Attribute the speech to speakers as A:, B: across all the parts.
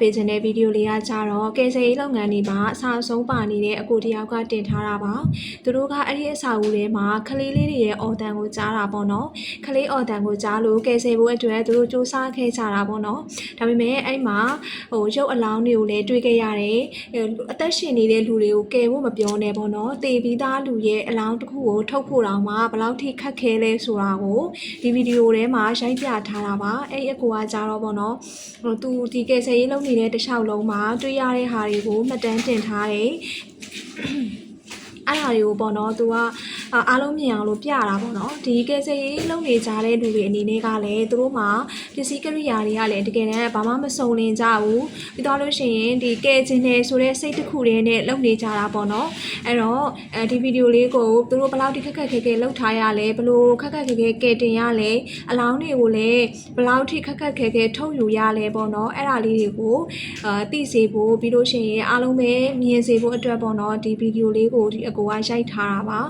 A: ပေးခြင်းတဲ့ဗီဒီယိုလေးကကြတော့ကယ်ဆယ်ရေးလုပ်ငန်းတွေမှာအဆအဆုံးပါနေတဲ့အကိုတယောက်ကတင်ထားတာပါသူတို့ကအဲ့ဒီအစာအုပ်ထဲမှာကလေးလေးတွေရဲ့အော်တန်ကိုကြားတာပေါ့နော်ကလေးအော်တန်ကိုကြားလို့ကယ်ဆယ်ဖို့အတွက်သူတို့စူးစမ်းခဲ့ကြတာပေါ့နော်ဒါပေမဲ့အဲ့မှာဟိုရုပ်အလောင်းတွေကိုလည်းတွေ့ခဲ့ရတယ်အသက်ရှင်နေတဲ့လူတွေကိုကယ်ဖို့မပြောနဲ့ပေါ့နော်တေပြီးသားလူရဲ့အလောင်းတစ်ခုကိုထုတ်ဖို့တောင်မှဘယ်လောက်ထိခက်ခဲလဲဆိုတာကိုဒီဗီဒီယိုထဲမှာရိုက်ပြထားတာပါအဲ့ဒီအကူကကြတော့ပေါ့နော်ဟိုသူဒီကယ်ဆယ်ရေးလုပ်နေတဲ့တစ်လျှောက်လုံးမှာတွေ့ရတဲ့ဟာတွေကိုမှတ်တမ်းတင်ထားတယ် အဲ့ဟာတွေကိုပေါ့နော်သူကအာအားလုံးမြင်အောင်လို့ပြတာပေါ့နော်ဒီကယ်ဆယ်ရေးလုပ်နေကြတဲ့လူတွေအနေနဲ့ကလည်းသူတို့မှာပစ္စည်းကိရိယာတွေကလည်းတကယ်တမ်းဘာမှမစုံလင်ကြဘူးပြီးတော့လို့ရှိရင်ဒီကယ်ခြင်းနေဆိုတဲ့စိတ်တစ်ခုတည်းနဲ့လုပ်နေကြတာပေါ့နော်အဲ့တော့အဲဒီဗီဒီယိုလေးကိုသူတို့ဘယ်လောက်ထိခက်ခက်ခဲခဲလုပ်ထားရလဲဘယ်လိုခက်ခက်ခဲခဲကယ်တင်ရလဲအလောင်းတွေကိုလည်းဘယ်လောက်ထိခက်ခက်ခဲခဲထုတ်ယူရလဲပေါ့နော်အဲ့ဒါလေးတွေကိုအာသိစေဖို့ပြီးလို့ရှိရင်အားလုံးပဲမြင်စေဖို့အတွက်ပေါ့နော်ဒီဗီဒီယိုလေးကိုဒီအကူကရိုက်ထားတာပါ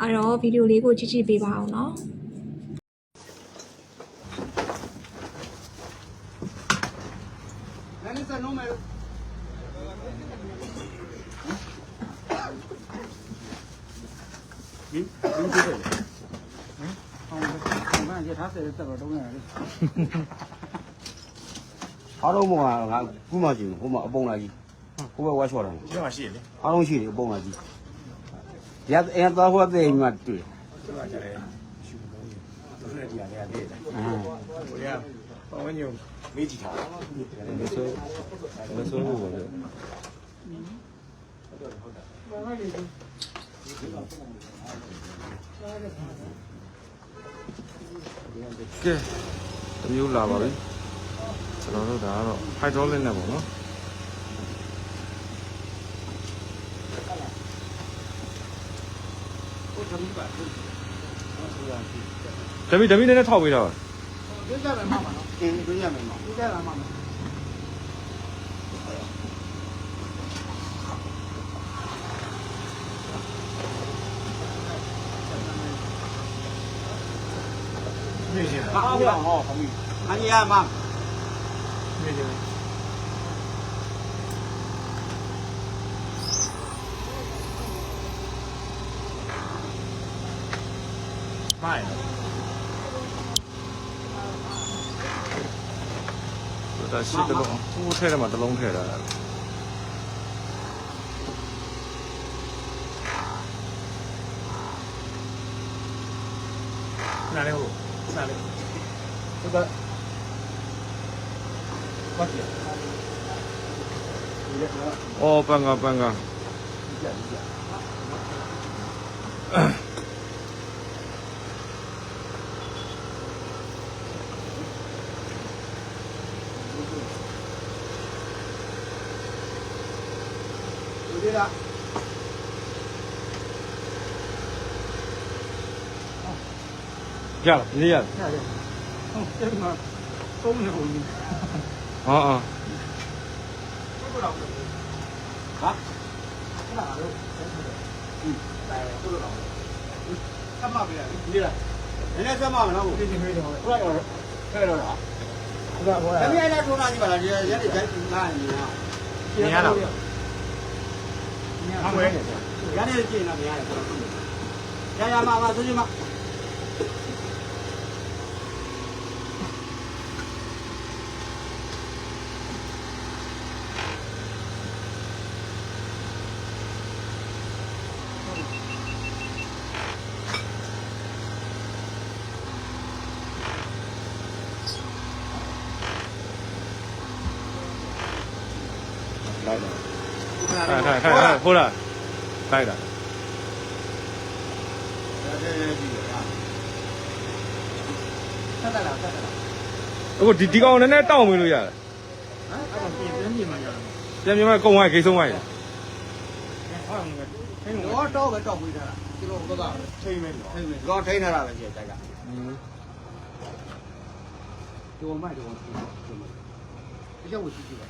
A: အဲ့တော့ဗီဒီယိုလေးကိုကြည့်ကြည့်ပေးပါအောင်နော်
B: Nani sa número? Hả? Không, không có gì thắt thì tất cả đúng rồi đi.
C: အားလုံးပုံကငါခုမှကြည့်ဟိုမှာအပုံလာကြီးဟိုဘက်ဝါချော်တယ်
D: ဒီမှာရှိတယ်လေ
C: အားလုံးရှိတယ်အပုံလာကြီး ရအရင်တော့ဟိုတဲ့မြတ်တွေ့
D: ဒီမှာကျတယ်ရှူလို့သူတို့ဒီအရာလေးတယ်
C: အင်း
D: ဟိုရပေါင်းညုံမေးကြည့်ထား
C: မဆိုးမဆိုးဘူးလေ
E: ကဲတမျိုးလာပါပြီကျွန်တော်တို့ဒါကတော့ hydraulic နဲ့ပေါ့နော်ဓမီဓမီနဲ့ထောက်ပေးတာပါ
B: Biết ra là mama nó.
C: အင်းတွေ့ရမယ်နော်
B: Biết ra là mama.
D: ။မြင်ရှင်
C: အားပြောင်းဟောခမီအန်ရမ
D: မြင်ရှင် မိုင်း
E: ဒါရှစ်တလုံးဟိုထဲထဲမှာတလုံးထည့်တာ
D: နားလေးဟုတ်နားလေးဟုတ်ကဲ့ဘာကြည့်
E: အော်ပန် ကပန်က
B: Đi ra.
E: ရလားနေရလား
B: Ra đi. Không, chết mà. Không được rồi.
E: ဟောအော်
B: Không có động được.
C: Hả?
B: Cái nào đâu. Ừ. Đây, không có động được. Ừ. Cắm vào kìa.
C: ဒီလားနည်းနည်းဆက်မမနော်
B: Đi đi đi đi.
C: ဘယ်တော့ဘယ်တော့လား
B: Ra bố
C: တ
B: này.
C: မီးအဲ့ဒါထုံးလာကြည့်ပါလားဒီရက်နေ့ကြိုက်ငါညီနာ
D: မြင်ရလား
B: Nhà
D: ဟောင်းဝဲနေတယ်
C: ရနေ့ကြည့်နေမရတယ်ရ ရမမဆိုကြည့်မ
E: လိုက်တာခိုင်ခိုင်ခိုင်ဟိုလားလိုက်တာ
B: Thật là thật là.
E: အခုဒီဒီကောင်နည်းနည်းတောင်းမလို့ရတယ်
B: Hả? Cái này tiền đến gì mà giờ.
E: ပြန်ပြန်မဲ့ကုံဝိုင်းဂိတ်ဆုံးဝိုင်း
B: Thôi người. Thế người. Nó trâu cái trâu bây giờ. Chứ không có đâu. Thuê mình. Thuê mình.
C: ကောထိန်းထားတာပဲကြည့်ကြိုက်က
B: Đồ mày đồ. Cái dâu gì vậy?
E: ကင်ရောကင်တော့ဆက်ဓမီနဲ့ချက်တော့ချင်း
D: ဟိုပါ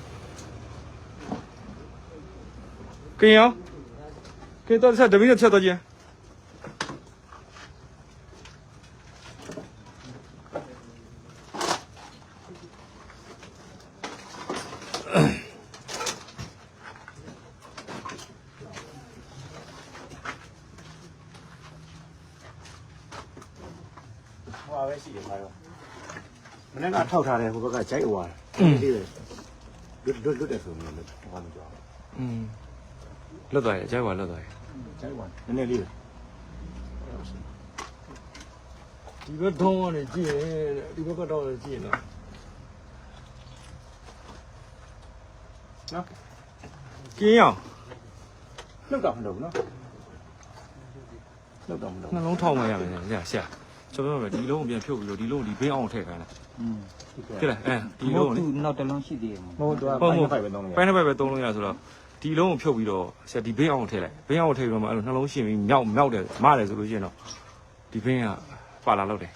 D: Kinh không? Kinh tôi sẽ đấm được chưa tôi gì? Hoa cái gì vậy? Thà này, mình có cái cháy hoa. Đi rồi. Đứt đứt đứt để thử mình, mình cho. Ừ. လွ
E: တ်သွားရဲ့အကြိုက်ပါလွတ်သွားရဲ့
D: ဂျိုက်ဟွာနည်းနည်းလေးပဲ
B: ဒီဘက်ထုံးကနေကြည့်ရင်ဒီဘက်ကတော့ကြည့်ရင်တော့
E: ကင်းအောင်
D: လှုပ်တော့မလုပ်ဘူးနော်လှုပ်တော့မလုပ်
E: နှလုံးထောက်မှရမယ်ညဆရာကျွန်တော်ပြောမယ်ဒီလုံးကိုပြန်ဖြုတ်ပြီးတော့ဒီလုံးကိုဒီဘင်းအောင်ထည့်ခိုင်းလိုက်
C: อืม
E: ဖြစ်လားအဲဒီလုံးကိုလေ
C: နောက်တစ်လုံးရှိသေးတယ်
D: မဟုတ်တော့
E: ဟုတ်ဟုတ်
D: ဖိုက်ပဲတောင်းလို့ရ
E: ပိုင်းတစ်ပိုက်ပဲသုံးလို့ရဆိုတော့ ဒီလုံးကိုဖြုတ်ပြီးတော့ဆရာဒီဘင်းအောင်ထည့်လိုက်ဘင်းအောင်ထည့်ပြီးတော့မှအဲ့လိုနှလုံးရှင်ပြီးမြောက်မြောက်တယ်မတယ်ဆိုလို့ရှိရင်တော့ဒီဘင်းကပါလာတော့တယ်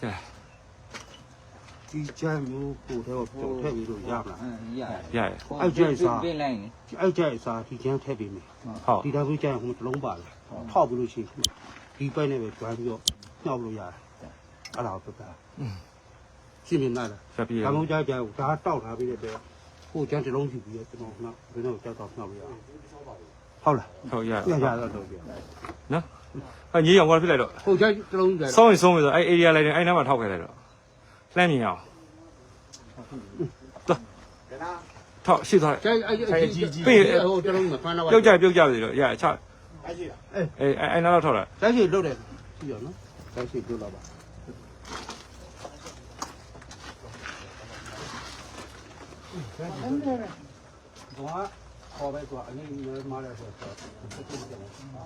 E: ကျလား
C: ဒီကြမ်းမျိုးကိုတော့ပုံထည့်ပြီးလို့ရမလား
F: ရ
E: ရရ
C: အဲ့ကြိုက်စား
F: ပြင်လိုက်ရင်
C: အဲ့ကြိုက်စားဒီကျန်းထည့်ပြီးမယ်
E: ဟုတ်
C: ဒီတော့ကြိုက်ဟိုတစ်လုံးပါလားထောက်ပြီးလို့ရှိရင်ဒီပိုက်နဲ့ပဲတွန်းပြီးတော့ညှောက်လို့ရတယ်အဲ့ဒါကိုပြတာရှင်းပြနိုင်လား
E: ဆက်ပြီးရ
C: ဒါမှမဟုတ်ကြိုက်ကြိုက်ဒါတောက်ထားပြီးတဲ့အတွက် ဟိုကျန်းတစ်လုံးရှိပြီးတော့ကျွန်တော်ကဘယ်တော့ကြောက်တော့ညှောက်လို့ရဟုတ်လား
E: ဟုတ်ရ
C: ရရတော့တော့ပြ
E: နော်အညီအောင်ကွာဖြစ်လိုက်တော့
C: ဟိုကျန်းတစ်လုံးကြိုက်
E: စောင်းရင်စောင်းပြီဆိုအဲ့ area လိုက်တယ်အဲ့နားမှာထောက်ခဲ့လိုက်တော့လှမ်းမြင်အောင်တော့ထောက်ရှိသွားတယ်
C: ကျန်းအဲ့အဲ့ကြီးကြီးဟိုတစ်လုံးမှာဖမ်းတော့
E: ပြုတ်ကြပြုတ်ကြပြီတော့ရချ
D: အဲ့ရှိတာ
E: အေးအဲ့နားတော့ထောက်လာ
C: ကျန်းရှိလုတ်တယ်ရှိရနော်ကျန်းရှိလုတ်တော့ပါ ခေါ်ပဲကွာအရင်မားတယ်ဆိုတော့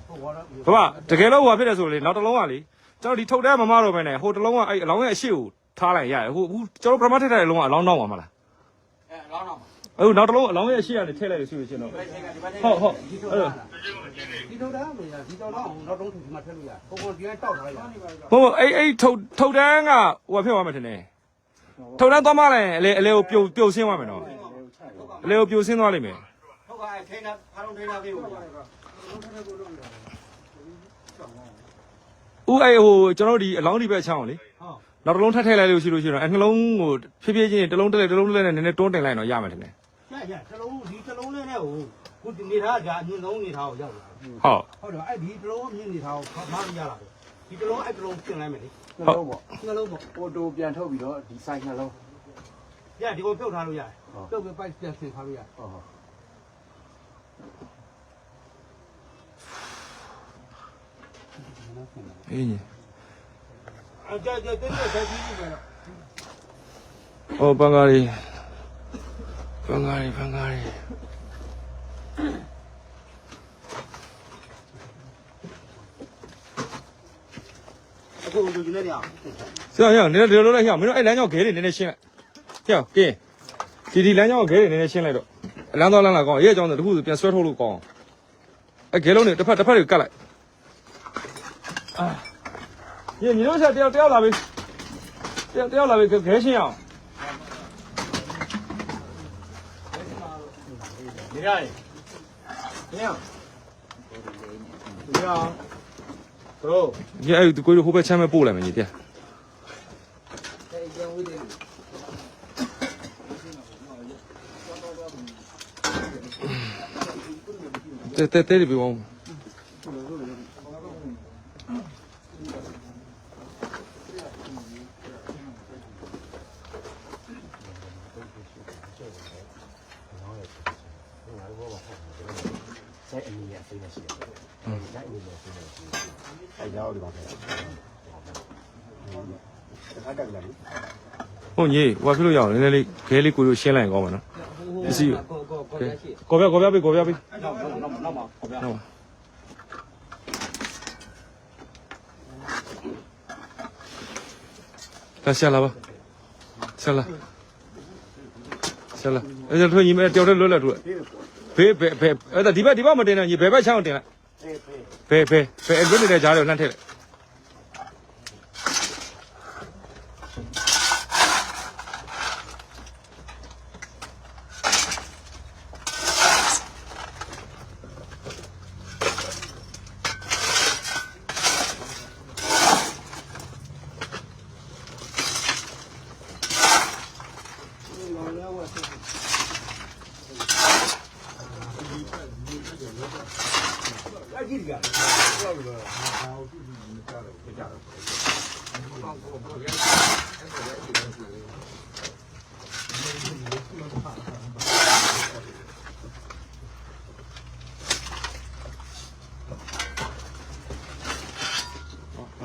C: ဟိုကတော့
E: ဘဘတကယ်လို့ဟိုဖြစ်တယ်ဆိုလေနောက်တစ်လုံးကလေကျွန်တော်ဒီထုတ်တဲ့မမတော့ပဲနဲ့ဟိုတစ်လုံးကအဲ့အလောင်းရဲ့အရှိကိုထားလိုက်ရတယ်ဟိုအခုကျွန်တော်ပရမထက်တဲ့အလုံးကအလောင်းတော့ပါမလား
B: အဲလောင်းတော့
E: အခုနောက်တစ်လုံးအလောင်းရဲ့အရှိကနေထည့်လိုက်လို့ရှိလို့ရှင်တော့ဟုတ်ဟုတ်အဲ့တော့
C: ဒီတော့ဒါမရဒီတော့တော့နောက်တော့ဒီမှာထည့်လို့ရဟိုကဒီကတောက်ထားလိုက်ရ
E: ဘဘအဲ့အဲ့ထုတ်ထုတ်တန်းကဟိုဖြစ်သွားမယ်ထင်တယ် ထုတ်တန်းသွားမှလည်းအလေအလေကိုပြုတ်ပြုတ်ဆင်းသွားမယ်နော်အလေကိုပြုတ်ဆင်းသွားလိမ့်မယ်
B: ဟုတ်ကဲ့ထိန်းတာဖားလုံးထိန်းတာပြေးဖို့
E: ဦးအဲ့ဟိုကျွန်တော်တို့ဒီအလောင်းဒီဘက်ချောင်းလေနောက်တစ်လုံးထပ်ထည့်လိုက်လို့ရှိလို့ရှိတော့အဲ့နှလုံးကိုဖြည်းဖြည်းချင်းတစ်လုံးတစ်လက်တစ်လုံးတစ်လက်နဲ့နည်းနည်းတွန်းတင်လိုက်တော့ရမယ်ထင်တယ်
C: ရရတလုံးဒီတလုံးလေးနဲ့ဟိုကိုဒီနေထားကြအမြင့်ဆုံးနေထားကိုရောက်လာ
E: ဟုတ်
C: ဟုတ်တယ်အဲ့ဒီတလုံးအမြင့်နေထားကိုမမရလာ ဒီတလုံးအဲ့တလုံးပြင်လိုက်မယ်လေ
D: နှလုံးပေါ့
C: နှလုံးပေါ့
D: ပိုတိုပြန်ထုတ်ပြီးတော့ဒီဆိုင်နှလုံး
C: ရဒီကိုပြုတ်ထားလို့ရတယ်ပြုတ်ပြီးပိုက်ပြန်ဆင်ထားလို့ရ
D: ဟုတ်ဟုတ်
E: အေးကြီး
C: အကြကြတဲ့တဲ့ဆက်ပြီးပြီပဲ
E: ဟောဘင်္ဂါလီဘင်္ဂါလီဘင်္ဂါလီ
C: အခုလူကြီးနဲ့ည
E: ဆရာရနည်းနည်းဒီလိုလိုက်ရမင်းတို့အဲ့လမ်းကြောင်းခဲတွေနည်းနည်းရှင်းလိုက်ဟဲ့ကင်းဒီဒီလ မ်းကြောင်းခဲတွေနည်းနည်းရှင်းလိုက်တော့အလမ်းသွားလမ်းလာကောင်းရဲ့အကြောင်းတခုပြန်ဆွဲထုတ်လို့ကောင်းအဲ့ခဲလုံးတွေတစ်ဖက်တစ်ဖက်တွေကတ်လိုက်အာညညီတို့ဆက်တယောက်တယောက်လာပြီတယောက်တယောက်လာပြီခဲရှင်းအောင်
B: နေရတယ်နေရနေရတို့
E: ဒီအဲ့ဒီကိုဟိုဘက်ချမ်းမဲ့ပို့လိုက်မယ်ညီပြတဲတဲတဲဒီဘောင်း
D: ဂျိုက်အမီရဲ့အစိမ်းနဲ့ရှိတယ်ဂျိုက်အမီရဲ့အစိမ်းနဲ့ရှိတယ်အဲ့ရောက်ဒီမှာပဲတခါတက်လာပြီ
E: ဟုတ်ညီဟိုဖြစ်လို့ရအောင်နည်းနည်းလေးခဲလေးကိုလိုရှင်းလိုက်ရင်ကောင်းမှာနော်ပစ္စည်း
F: ကိုကိုကိုရရှိ
E: ကော်ပြကော်ပြပေးကော်ပြပေး
C: နောက်နောက်နောက်နောက်ပါခေါ်ပြ
E: ဟုတ်ပါဆက်လာပါဆက်လာဆက်လာအဲ့ဒါထွေးညီမတယောက်တည်းလွတ်လပ်ထွေးဘေးဘယ်ဘယ်အဲ့ဒါဒီဘက်ဒီဘက်မတင်နဲ့ညီဘယ်ဘက်ချောင်းတင်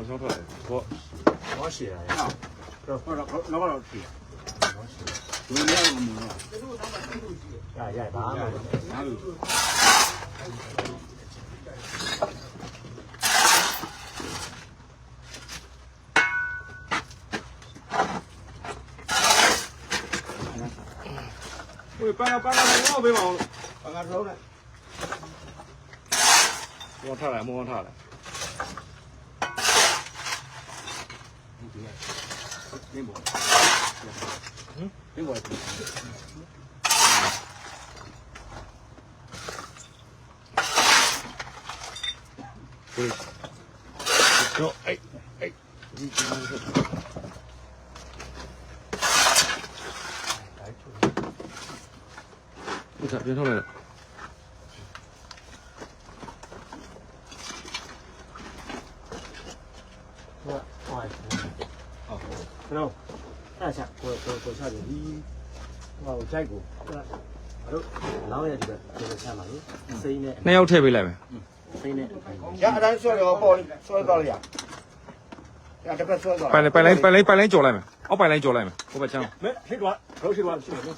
E: 放上菜，好。
D: 吃呀！这放上老老好吃。好吃。昨天我们了。呀呀，大
E: 了。搬了搬了，我没忙，
D: 搬俺手
E: 了。往他来，莫往他来。Game Boy. Hmm? Game Boy. Wait. No, hey, hey. What's
D: up? You're not 然后大下我我我下去，你我有摘过，我都老爷这个这个下嘛，谁呢？
E: နှစ်ယောက်ထည့်ပေးလိုက်မယ်
D: 谁呢？呀，咱说了包说到了呀，呀，这个说到
E: ပိုင်လိုက်ပိုင်လိုက်ပိုင်လိုက်ပိုင်လိုက်ကြော်လိုက်မယ်အောက်ပိုင်လိုက်ကြော်လိုက်မယ်ဟိုဘက်ချမ်း
D: 没谁抓，都谁抓？谁抓？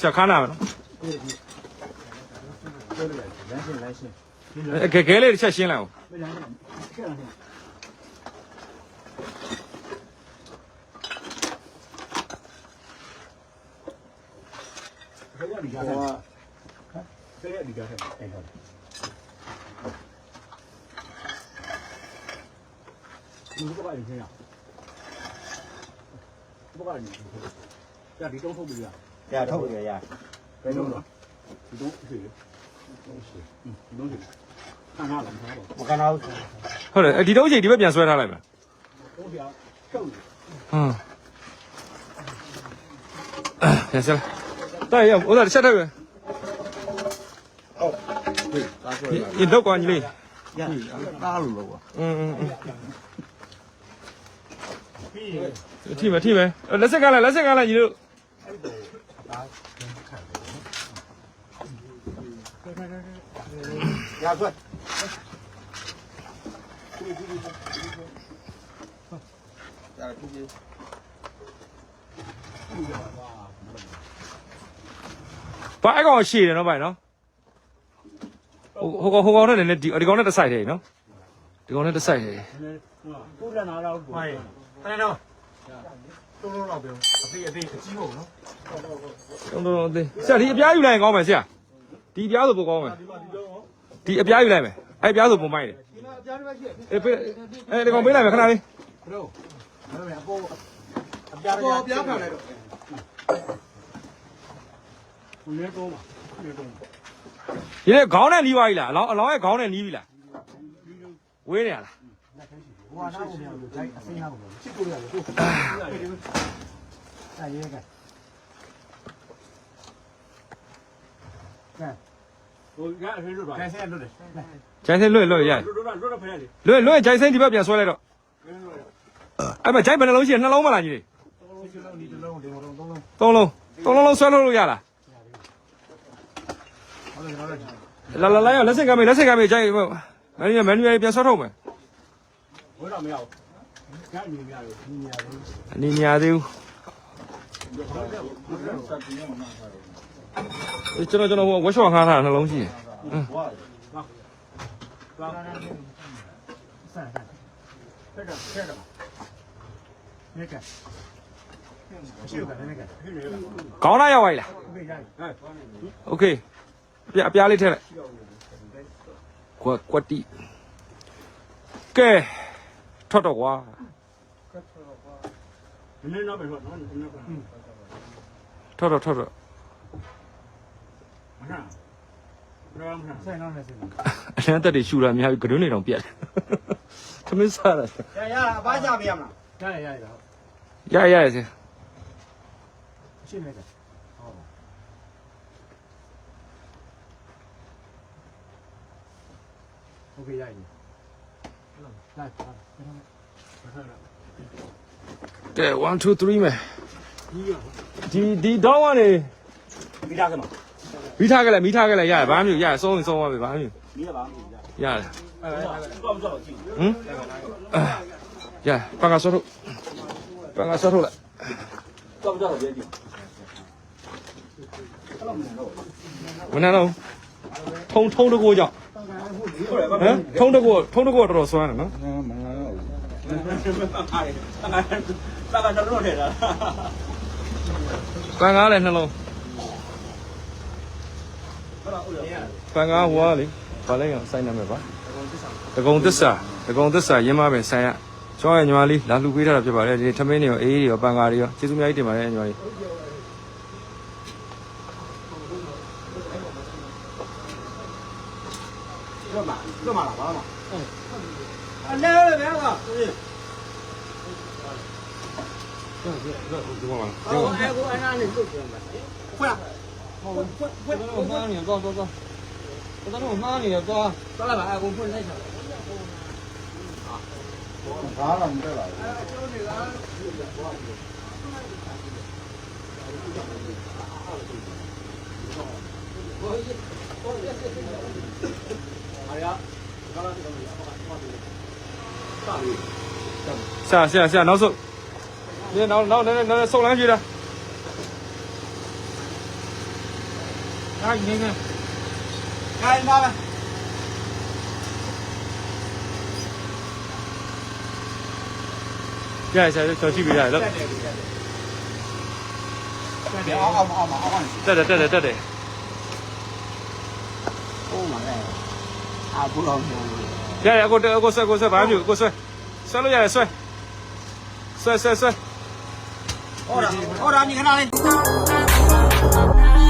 E: ဆက်ခါနာမယ်နော်
D: 来信来信，
E: အဲခဲခဲလေးတစ်ချက်ရှင်းလို 哎，
D: 给给了，下新了。我，这个你家看，哎，你不管你身上，不管你，家里种臭不呀？家种不呀？该种的，你种水。 မကနာဘူး
E: ဟုတ်တယ်အဲ့ဒီတော့ချိန်ဒီဘက်ပြန်ဆွဲထားလိုက်မယ်
D: ဟုတ်ပြန်တုတ်
E: ဟမ်ပြန်ဆက်တိုက်ရအောင်ဦးသားတစ်ချက်တိုက်ပဲ
D: ဟုတ်
E: ဒီသားဆွဲလိုက်ရင်တော့ကွာညီလေး
D: ရတားလို့လို့ကွာ
E: อืมထိမယ်ထိမယ်လက်စက်ကလိုက်လက်စက်ကလိုက်ညီတို့
D: ညာဆွဲ
C: ဒါကြည့်ကြည့်
E: ဘာအကောင်ရှိတယ်နော်ဗျာနော်ဟိုကောင်ဟိုကောင်နဲ့လည်းဒီဒီကောင်နဲ့တစ်ဆိုင်တယ်နော်ဒီကောင်နဲ့တစ်ဆိုင်တယ်
D: ကုလနာတော့ဟုတ်တယ်နော်တုံးတော့
C: တော့ပြော
D: အသေးအသေးအကြီးပေါ့နော်
E: တုံးတော့အသေးဆရာဒီအပြားယူလိုက်ရင်ကောင်းမယ်ဆရာ ဒီအပြားဆိုပိုကောင်းမယ်ဒီအပြားယူလိုက်မယ်အဲ့အပြားဆိုပုံမိုက်တယ်
D: ဒီမှာအပြားတွေပဲရှိတယ်
E: အေးပေးအဲ့ဒီကောင်ပေးလိုက်မယ်ခဏလေး
D: ဘလို့ဘလို့အပေါ်အပြားတွေအပြားခံလိုက်တော့ဘယ်တော့မှဘယ်တော့မှ
E: ဒီနေ့ခေါင်းနဲ့နီးပါပြီလားအလောင်းအလောင်းရဲ့ခေါင်းနဲ့နီးပြီလားဝေးနေရလား
D: ဟိုဟာနားကိုပြောလို့ဂျိုက်အစိမ်းနားကိုပြောချစ်ကိုရတယ်တို့အဲရဲကဲ ဟိုကအဖေတို့ပါကဲဆဲလွတ်တယ်
E: ဂျိုင်းစိလွတ်လွတ်ရိုက်
D: လွတ်လွတ်လွတ်ဖရဲလေ
E: လွတ်လွတ်ဂျိုင်းစိဒီဘက်ပြန်ဆွဲလိုက်တော့အဲ့မှာဂျိုင်းဘယ်နှလုံးရှိနှလုံးမလားညီလေး
D: ဒီတစ်လုံးဒီတစ်လုံးသုံးလုံး
E: သုံးလုံးသုံးလုံးလုံးဆွဲလို့လို့ရလား
D: ဟုတ်တယ်ဟုတ်တယ်
E: လာလာလာရလက်စင်ကမေးလက်စင်ကမေးဂျိုင်းမန်နူမန်နူပြန်ဆွဲထုတ်မယ်
D: ဘယ်တော့မရဘူးကဲညီမရလို့ညီမရလို့
E: အနေညာသေးဘူး ကျွန်တော်ကျွန်တော်ဟိုဝက်ရှော့ငှားထားတာနှလုံးရှိတယ်
D: ဆန်ဆန်ဖက်ကဖက်ကနေကရှိကလည်းနေက
E: ခေါင်းလာရောက်ပါလား
D: ဘယ်ရိုက်ဟဲ့
E: โอ မ
D: နှံ့ဘယ်တော့မှမနှံ့ဆယ်နော
E: က်
D: နဲ့ဆယ်နောက်
E: အလန်းတက်တွေရှူတာများပြီးကတွင်းတွေတော့ပြတ်တယ်ခမင်းစားတာ
B: ရရအပားကြပေးရမလား
D: ရရရရဟုတ်
E: ရရရစေ
D: ရှင်းလိုက်တာဟုတ်
C: โอเคရရလိုက်ပါ
E: ကဲ1 2 3မယ်
C: ဒီ
E: ဒီဒီတော့ကနေ
C: ပြီးသားကမှာ
E: မိထားခဲ့လိုက်မိထားခဲ့လိုက်ရတယ်ဘာမှမဖြစ်ရရဆုံးရင်ဆုံးသွားပြီဘာမှမဖြစ်
C: မိရပါမိရ
E: ရတယ်
C: တော့မကြောက်ကြည့်
E: ဟမ်အာရပန်ကဆော့ထုတ်ပန်ကဆော့ထုတ်လိုက်
C: တော့မကြောက်ကြည့်
E: မနာတော့ထုံထုံတကိုကြောင့်ဟမ်ထုံတကိုထုံတကိုတော်တော်ဆွမ်းတယ်နော်
C: တာကတော့တော့တယ်လား
E: ပန်ကားလည်းနှလုံး ပန်ကားဟွာလေဘာလဲအောင်စိုင်းနာမယ်ပါတကုံသစ္စာတကုံသစ္စာရင်းမပဲဆိုင်ရကျောင်းရဲ့ညီမလေးလာလှူပေးထားတာဖြစ်ပါတယ်ဒီထမင်းတွေရောအေးတွေရောပန်ကားတွေရောကျေးဇူးအများကြီးတင်ပါတယ်ညီမလေး
C: တော့မှာတော့မှာလားဘာမှအဲ့လဲပဲကွာ
E: ဒီမှာ
C: ဟိုအဲကိုအနာနေလုတ်ပြန်ပါဖွ င့်ဟိုဖွင့်ဖွင့်
E: တော့မှားနေတော့တော့တော့တော့မှားနေတော့
C: သွားလာပါအကုန်ဖွင့်လိုက်ချင်
D: ဘာလာမတက်လာဘူး
E: ဆရာဆရာဆရာနောက်ဆုတ်ဒီ နောက်နောက်နည်းနည်းနည်းဆုတ်လမ်းပြေးတာအားနေနေ
C: ခိုင်းပါပဲ
E: ရရဆရာကျော်ကြည့်ပေးရတယ်လို့
D: အောက်အောက်အောက်အောက်အောက်
E: တက်တယ်တက်တယ်တက်တယ်
D: ဟိုမှာလဲအာဘူးအောင်ပြော
E: ရရကိုတက်ကိုဆွဲကိုဆွဲဘာမှမဖြစ်ကိုဆွဲဆွဲလို့ရတယ်ဆွဲဆွဲဆွဲဆွဲ
D: ဟောတာဟောတာ